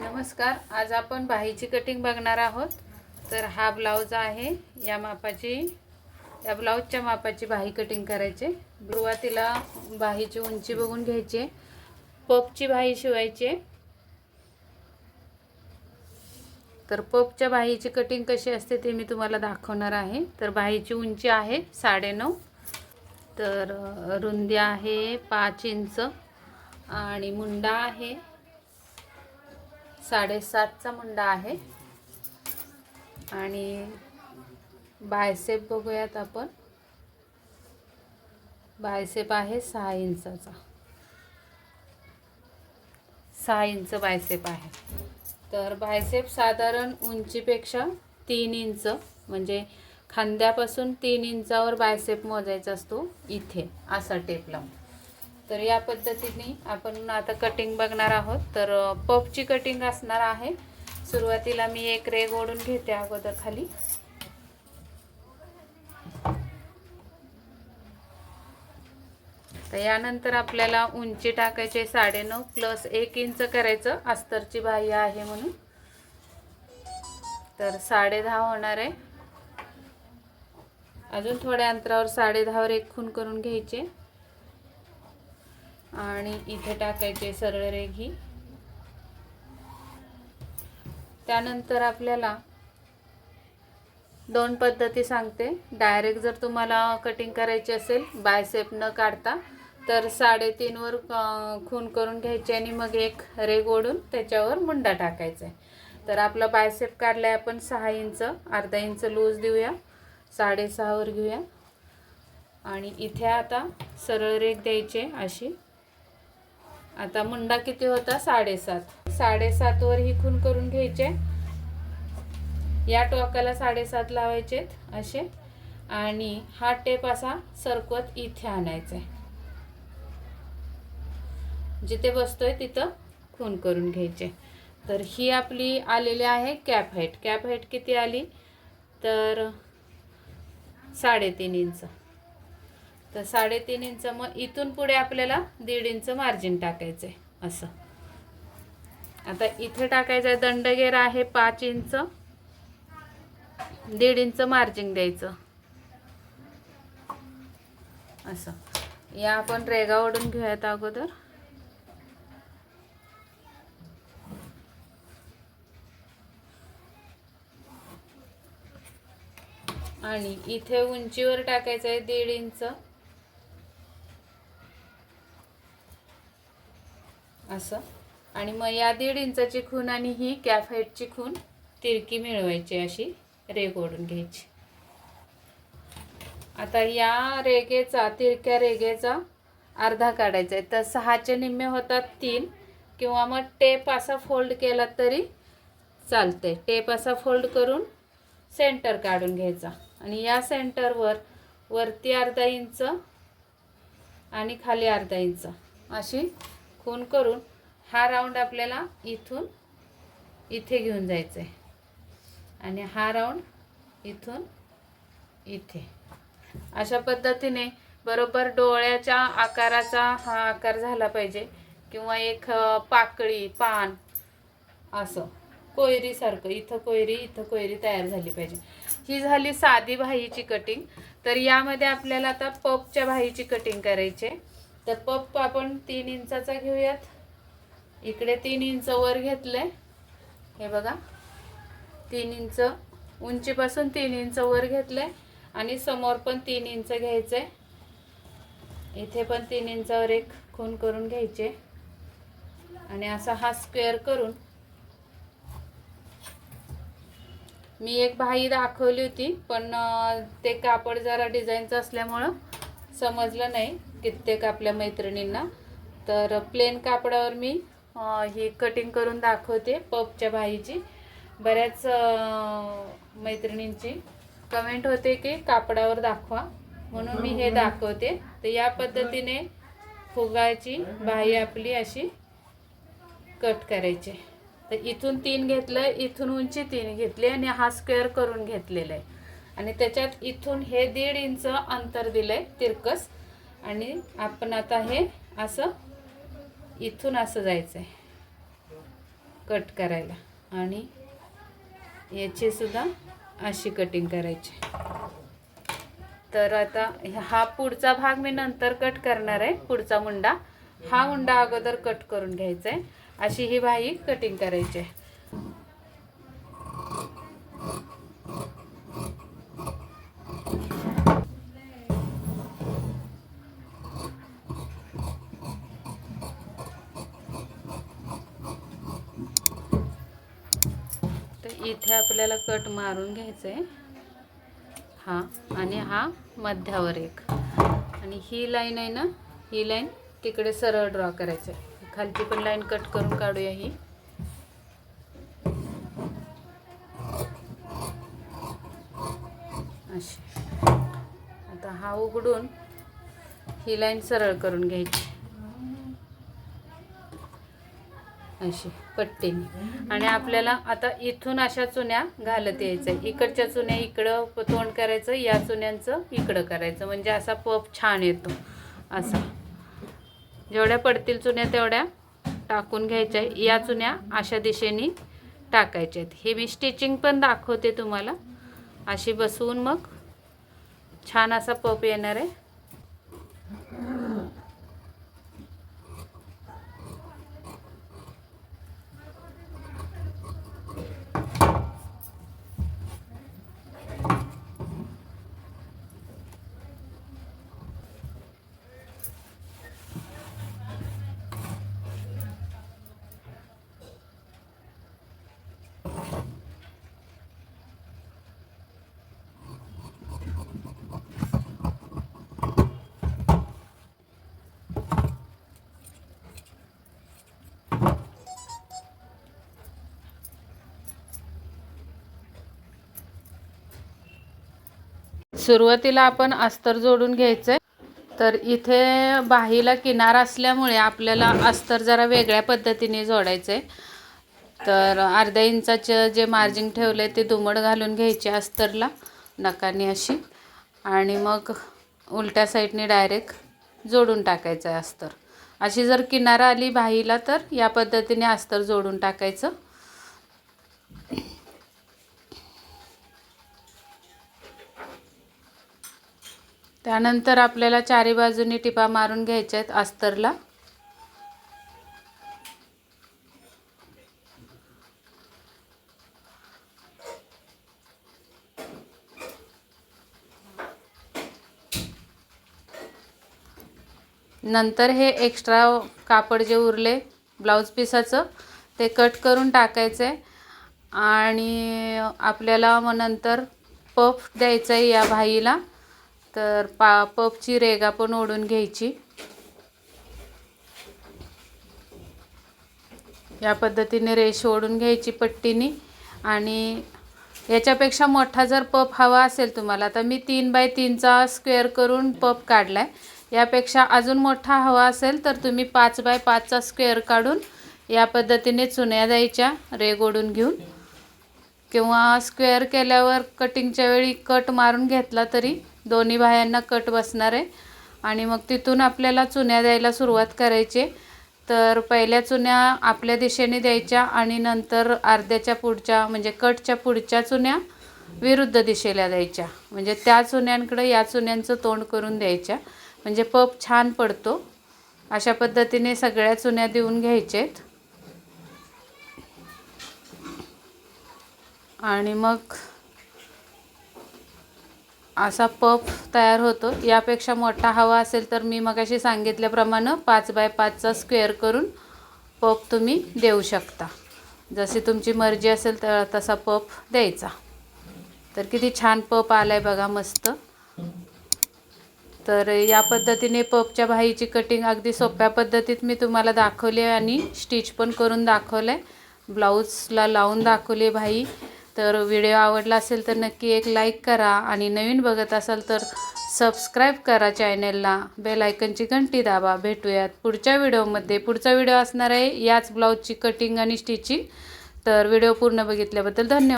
नमस्कार आज आपण बाहीची कटिंग बघणार आहोत. तर हा ब्लाऊज आहे या मापाची या ब्लाऊजच्या मापाची बाही कटिंग करायची. सुरुवातीला बाहीची उंची बघून घ्यायची पपची बाही शिवायची. तर पपच्या बाहीची कटिंग कशी असते ते मी तुम्हाला दाखवणार आहे. तर बाहीची उंची आहे साडेनऊ तर रुंदी आहे पाच इंच आणि मुंडा आहे साडेसातचा मुंडा आहे. आणि बायसेप बघूयात आपण. बायसेप आहे सहा इंचाचा. सहा इंच बायसेप आहे. तर बायसेप साधारण उंचीपेक्षा तीन इंच म्हणजे खांद्यापासून तीन इंचावर बायसेप मोजायचा असतो इथे असा टेप लावून तर या पद्धतीने आपण आता कटिंग बघणार आहोत. तर पफची कटिंग असणार आहे. सुरुवातीला मी एक रेग ओढून घेते अगोदर खाली. तर यानंतर आपल्याला उंची टाकायची साडेनऊ प्लस एक इंच करायचं. अस्तरची बाह्य आहे म्हणून. तर साडे दहा होणार आहे. अजून थोड्या अंतरावर साडे दहावर एक खून करून घ्यायचे. आणि इथे टाकायचे सरळ रेघी. ही त्यानंतर आपल्याला दोन पद्धती सांगते. डायरेक्ट जर तुम्हाला कटिंग करायची असेल बायसेप न काढता तर साडेतीनवर खून करून घ्यायची आणि मग एक रेग ओढून त्याच्यावर मुंडा टाकायचा आहे. तर आपला बायसेप काढलाय आपण सहा इंच अर्धा इंच लूज देऊया साडेसहावर घेऊया. आणि इथे आता सरळ रेग द्यायचे अशी. आता मुंडा किती होता? साडेसात. साडेसातवर ही खून करून घ्यायचे. या टोकाला साडेसात लावायचेत असे. आणि हा टेप असा सरकवत इथे आणायचा आहे जिथे बसतोय तिथं खून करून घ्यायचे. तर ही आपली आलेली आहे कॅप हाईट. कॅप हाईट किती आली? तर साडेतीन इंच. तर साडेतीन इंच मग इथून पुढे आपल्याला दीड इंच मार्जिन टाकायचं आहे असं. आता इथे टाकायचं आहे दंडगेर आहे पाच इंच. दीड इंच मार्जिन द्यायचं. असं. या आपण रेगा ओढून घेऊयात अगोदर. आणि इथे उंचीवर टाकायचं आहे दीड इंच. असं. आणि मग या दीड इंचाची खून आणि ही कॅफ हाईटची खून तिरकी मिळवायची अशी रेग ओढून घ्यायची. आता या रेगेचा तिरक्या रेगेचा अर्धा काढायचा आहे. तर सहाचे निम्मे होतात तीन किंवा मग टेप असा फोल्ड केला तरी चालते टेप असा फोल्ड करून सेंटर काढून घ्यायचा. आणि या सेंटरवर वरती अर्धा इंच आणि खाली अर्धा इंच अशी खून करून हा राऊंड आपल्याला इथून इथे घेऊन जायचं आहे आणि हा राऊंड इथून इथे. अशा पद्धतीने बरोबर डोळ्याच्या आकाराचा हा आकार झाला पाहिजे किंवा एक पाकळी पान असं. कोयरीसारखं. इथं कोयरी इथं कोयरी तयार झाली पाहिजे. ही झाली साधी भाईची कटिंग तर यामध्ये आपल्याला आता पपच्या भाईची कटिंग करायची आहे. तर पप आपण तीन इंचाचा घेऊयात. इकडे तीन इंच वर घेतले हे बघा. तीन इंच उंचीपासून तीन इंच वर घेतले आणि समोर पण तीन इंच घ्यायचे इथे पण तीन इंचावर एक खून करून घ्यायचे. आणि असा हा स्क्वेअर करून मी एक भाई दाखवली होती पण ते कापड जरा डिझाईनचं असल्यामुळं समजलं नाही. कित्येक आपल्या मैत्रिणींना. तर प्लेन कापडावर मी ही कटिंग करून दाखवते पपच्या भाईची. बऱ्याच मैत्रिणींची कमेंट होते की कापडावर दाखवा. म्हणून मी हे दाखवते. तर या पद्धतीने फुगाची बाही आपली अशी कट करायची. तर इथून तीन घेतलं इथून उंची तीन घेतली आणि हा स्क्वेअर करून घेतलेला आहे. आणि त्याच्यात इथून हे दीड इंच अंतर दिलं आहे तिरकस. आणि आपण आता हे असं इथून असं जायचं आहे कट करायला. आणि याची सुद्धा अशी कटिंग करायची. तर आता हा पुढचा भाग मी नंतर कट करणार आहे. पुढचा मुंडा. हा मुंडा अगोदर कट करून घ्यायचा आहे अशी ही बाही कटिंग करायची आहे तर इथे आपल्याला कट मारून घ्यायचं आहे हा आणि हा मध्यावर एक. आणि ही लाईन आहे ना ही लाईन तिकडे सरळ ड्रॉ करायचं आहे खालची पण लाईन कट करून काढूया ही. अशी. आता हा उघडून ही लाईन सरळ करून घ्यायची. अशी. पट्टीने. आणि आपल्याला आता इथून अशा चुन्या घालत यायचं इकडच्या चुन्या इकडं प- तोंड करायचं या चुन्यांचं इकडं करायचं. म्हणजे असा पप छान येतो. असा. जेवढ्या पडतील चुन्या तेवढ्या टाकून घ्यायच्या. या चुन्या अशा दिशेने टाकायच्या आहेत. हे मी स्टिचिंग पण दाखवते तुम्हाला. अशी बसवून मग छान असा पप येणार आहे. सुरुवातीला आपण अस्तर जोडून घ्यायचं आहे तर इथे बाहीला किनार असल्यामुळे आपल्याला अस्तर जरा वेगळ्या पद्धतीने जोडायचं आहे तर अर्ध्या इंचाचं जे मार्जिंग ठेवलं आहे ते दुमड घालून घ्यायचे अस्तरला नकाने अशी. आणि मग उलट्या साईडने डायरेक्ट जोडून टाकायचं आहे अस्तर. अशी जर किनारा आली बाहीला तर या पद्धतीने अस्तर जोडून टाकायचं. त्यानंतर आपल्याला चारी बाजूनी टिपा मारून घ्यायच्या आहेत अस्तरला. नंतर हे एक्स्ट्रा कापड जे उरले ब्लाऊज पिसाचं ते कट करून टाकायचं आहे आणि आपल्याला मग नंतर पफ द्यायचा आहे या भाईला. तर पा पफची रेगा पण ओढून घ्यायची. या पद्धतीने रेष ओढून घ्यायची पट्टीने. आणि याच्यापेक्षा मोठा जर पप हवा असेल तुम्हाला तर मी तीन बाय तीनचा स्क्वेअर करून पप काढला आहे यापेक्षा अजून मोठा हवा असेल तर तुम्ही पाच बाय पाचचा स्क्वेअर काढून या पद्धतीने चुन्या द्यायच्या रेग ओढून घेऊन. किंवा स्क्वेअर केल्यावर कटिंगच्या वेळी कट मारून घेतला तरी दोन्ही बाह्यांना कट बसणार आहे. आणि मग तिथून आपल्याला चुन्या द्यायला सुरुवात करायची तर पहिल्या चुन्या आपल्या दिशेने द्यायच्या आणि नंतर अर्ध्याच्या पुढच्या म्हणजे कटच्या पुढच्या चुन्या विरुद्ध दिशेला द्यायच्या. म्हणजे त्या चुन्यांकडे या चुन्यांचं तोंड करून द्यायच्या. म्हणजे पप छान पडतो. अशा पद्धतीने सगळ्या चुन्या देऊन घ्यायचेत. आणि मग असा पफ तयार होतो. यापेक्षा मोठा हवा असेल तर मी मगाशी सांगितल्याप्रमाणे पाच बाय पाचचा स्क्वेअर करून पफ तुम्ही देऊ शकता. जशी तुमची मर्जी असेल तर तसा पफ द्यायचा. तर किती छान पप आला आहे बघा मस्त. तर या पद्धतीने पपच्या भाईची कटिंग अगदी सोप्या पद्धतीत मी तुम्हाला दाखवली आहे आणि स्टिच पण करून दाखवलं आहे ब्लाऊजला लावून दाखवली भाई. तर व्हिडिओ आवडला असेल तर नक्की एक लाईक करा. आणि नवीन बघत असाल तर सबस्क्राईब करा चॅनेलला बेल आयकनची घंटी दाबा. भेटूयात पुढच्या व्हिडिओमध्ये पुढचा व्हिडिओ असणार आहे याच ब्लाऊजची कटिंग आणि स्टिचिंग तर व्हिडिओ पूर्ण बघितल्याबद्दल धन्यवाद.